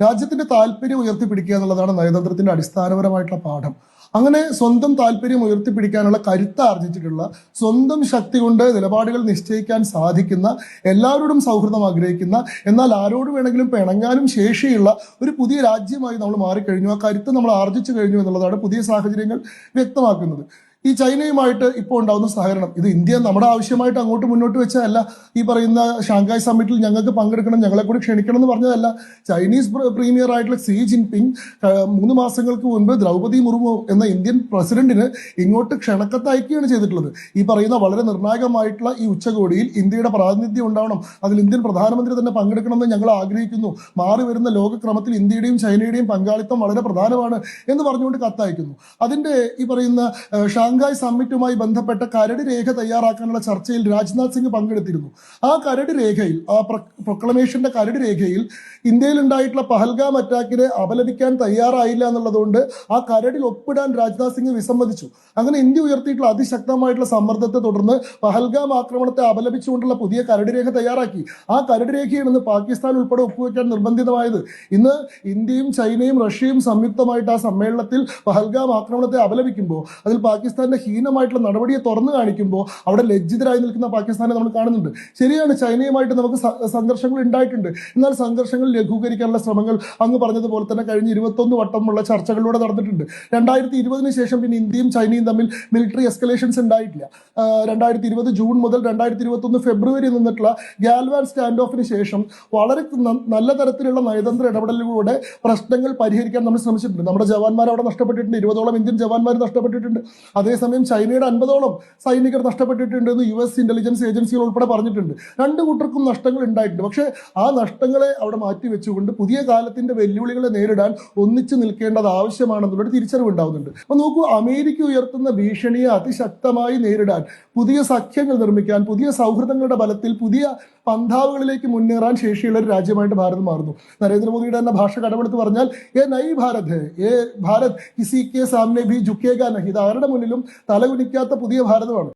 രാജ്യത്തിന്റെ താല്പര്യം ഉയർത്തിപ്പിടിക്കുക എന്നുള്ളതാണ് നയതന്ത്രത്തിന്റെ അടിസ്ഥാനപരമായിട്ടുള്ള പാഠം. അങ്ങനെ സ്വന്തം താല്പര്യം ഉയർത്തിപ്പിടിക്കാനുള്ള കരുത്ത് ആർജിച്ചിട്ടുള്ള സ്വന്തം ശക്തി കൊണ്ട് നിലപാടുകൾ നിശ്ചയിക്കാൻ സാധിക്കുന്ന എല്ലാവരോടും സൗഹൃദം ആഗ്രഹിക്കുന്ന എന്നാൽ ആരോട് വേണമെങ്കിലും പിണങ്ങാനും ശേഷിയുള്ള ഒരു പുതിയ രാജ്യമായി നമ്മൾ മാറിക്കഴിഞ്ഞു. ആ കരുത്ത് നമ്മൾ ആർജിച്ചു കഴിഞ്ഞു എന്നുള്ളതാണ് പുതിയ സാഹചര്യങ്ങൾ വ്യക്തമാക്കുന്നത്. ഈ ചൈനയുമായിട്ട് ഇപ്പോൾ ഉണ്ടാകുന്ന സഹകരണം. ഇത് ഇന്ത്യ നമ്മുടെ ആവശ്യമായിട്ട് അങ്ങോട്ട് മുന്നോട്ട് വെച്ചതല്ല. ഈ പറയുന്ന ഷാങ്കായ് സമ്മിറ്റിൽ ഞങ്ങൾക്ക് പങ്കെടുക്കണം ഞങ്ങളെ കൂടി ക്ഷണിക്കണം എന്ന് പറഞ്ഞതല്ല. ചൈനീസ് പ്രീമിയർ ആയിട്ടുള്ള സി ജിൻപിങ് മൂന്ന് മാസങ്ങൾക്ക് മുൻപ് ദ്രൗപദി മുർമു എന്ന ഇന്ത്യൻ പ്രസിഡന്റിന് ഇങ്ങോട്ട് ക്ഷണക്കത്തയക്കുകയാണ് ചെയ്തിട്ടുള്ളത്. ഈ പറയുന്ന വളരെ നിർണായകമായിട്ടുള്ള ഈ ഉച്ചകോടിയിൽ ഇന്ത്യയുടെ പ്രാതിനിധ്യം ഉണ്ടാവണം. അതിൽ ഇന്ത്യൻ പ്രധാനമന്ത്രി തന്നെ പങ്കെടുക്കണമെന്ന് ഞങ്ങൾ ആഗ്രഹിക്കുന്നു. മാറി വരുന്ന ലോകക്രമത്തിൽ ഇന്ത്യയുടെയും ചൈനയുടെയും പങ്കാളിത്തം വളരെ പ്രധാനമാണ് എന്ന് പറഞ്ഞുകൊണ്ട് കത്തയക്കുന്നു. അതിന്റെ ഈ പറയുന്ന ആ, ഷാങ്ഹായ് സമ്മിറ്റുമായി ബന്ധപ്പെട്ട കരട് രേഖ തയ്യാറാക്കാനുള്ള ചർച്ചയിൽ രാജ്നാഥ് സിംഗ് പങ്കെടുത്തിരുന്നു. ആ കരട് രേഖയിൽ ആ പ്രൊക്ലമേഷന്റെ കരട് രേഖയിൽ ഇന്ത്യയിൽ ഉണ്ടായിട്ടുള്ള പഹൽഗാം അറ്റാക്കിനെ അപലപിക്കാൻ തയ്യാറായില്ല എന്നുള്ളതുകൊണ്ട് ആ കരടിൽ ഒപ്പിടാൻ രാജ്നാഥ് സിംഗ് വിസമ്മതിച്ചു. അങ്ങനെ ഇന്ത്യ ഉയർത്തിയിട്ടുള്ള അതിശക്തമായിട്ടുള്ള സമ്മർദ്ദത്തെ തുടർന്ന് പഹൽഗാം ആക്രമണത്തെ അപലപിച്ചുകൊണ്ടുള്ള പുതിയ കരട് രേഖ തയ്യാറാക്കി. ആ കരട് രേഖയാണ് ഇന്ന് പാകിസ്ഥാൻ ഉൾപ്പെടെ ഒപ്പുവെക്കാൻ നിർബന്ധിതമായത്. ഇന്ന് ഇന്ത്യയും ചൈനയും റഷ്യയും സംയുക്തമായിട്ട് ആ സമ്മേളനത്തിൽ പഹൽഗാം ആക്രമണത്തെ അപലപിക്കുമ്പോൾ അതിൽ പാകിസ്ഥാന്റെ ഹീനമായിട്ടുള്ള നടപടിയെ തുറന്നു കാണിക്കുമ്പോൾ അവിടെ ലജ്ജിതരായി നിൽക്കുന്ന പാകിസ്ഥാനെ നമ്മൾ കാണുന്നുണ്ട്. ശരിയാണ് ചൈനയുമായിട്ട് നമുക്ക് സംഘർഷങ്ങൾ ഉണ്ടായിട്ടുണ്ട്. എന്നാൽ സംഘർഷങ്ങൾ ലഘൂകരിക്കാനുള്ള ശ്രമങ്ങൾ അങ്ങ് പറഞ്ഞതുപോലെ തന്നെ കഴിഞ്ഞ ഇരുപത്തൊന്ന് വട്ടമുള്ള ചർച്ചകളിലൂടെ നടന്നിട്ടുണ്ട്. രണ്ടായിരത്തി ഇരുപതിന് ശേഷം പിന്നെ ഇന്ത്യയും ചൈനയും തമ്മിൽ മിലിറ്ററി എസ്കലേഷൻസ് ഉണ്ടായിട്ടില്ല. രണ്ടായിരത്തി ഇരുപത് ജൂൺ മുതൽ രണ്ടായിരത്തി ഇരുപത്തൊന്ന് ഫെബ്രുവരി നിന്നിട്ടുള്ള ഗാൽവാൻ സ്റ്റാൻഡ് ഓഫിന് ശേഷം വളരെ നല്ല തരത്തിലുള്ള നയതന്ത്ര ഇടപെടലുകളുടെ പ്രശ്നങ്ങൾ പരിഹരിക്കാൻ നമ്മൾ ശ്രമിച്ചിട്ടുണ്ട്. നമ്മുടെ ജവാന്മാർ അവിടെ നഷ്ടപ്പെട്ടിട്ടുണ്ട്. ഇരുപതോളം ഇന്ത്യൻ ജവാന്മാർ നഷ്ടപ്പെട്ടിട്ടുണ്ട്. അതേസമയം ചൈനയുടെ അൻപതോളം സൈനികർ നഷ്ടപ്പെട്ടിട്ടുണ്ട് എന്ന് യു എസ് ഇന്റലിജൻസ് ഏജൻസികൾ ഉൾപ്പെടെ പറഞ്ഞിട്ടുണ്ട്. രണ്ട് കൂട്ടർക്കും നഷ്ടങ്ങൾ ഉണ്ടായിട്ടുണ്ട്. പക്ഷേ ആ നഷ്ടങ്ങളെ അവിടെ മാറ്റി വെച്ചുകൊണ്ട് പുതിയ കാലത്തിന്റെ വെല്ലുവിളികളെ നേരിടാൻ ഒന്നിച്ചു നിൽക്കേണ്ടത് ആവശ്യമാണെന്നുള്ളൊരു തിരിച്ചറിവ് ഉണ്ടാവുന്നുണ്ട്. അപ്പൊ നോക്കൂ അമേരിക്ക ഉയർത്തുന്ന ഭീഷണിയെ അതിശക്തമായി നേരിടാൻ പുതിയ സഖ്യങ്ങൾ നിർമ്മിക്കാൻ പുതിയ സൗഹൃദങ്ങളുടെ ബലത്തിൽ പുതിയ പന്താവുകളിലേക്ക് മുന്നേറാൻ ശേഷിയുള്ള ഒരു രാജ്യമായിട്ട് ഭാരതം മാറുന്നു. നരേന്ദ്രമോദിയുടെ തന്നെ ഭാഷ കടമെടുത്ത് പറഞ്ഞാൽ ഏ നൈ ഭാരത് ഏ ഭാരത് കിസി കെ സാമനെ ഭി ജുക്കേഗ നഹി. ഇത് ആരുടെ മുന്നിലും തലകുനിക്കാത്ത പുതിയ ഭാരതമാണ്.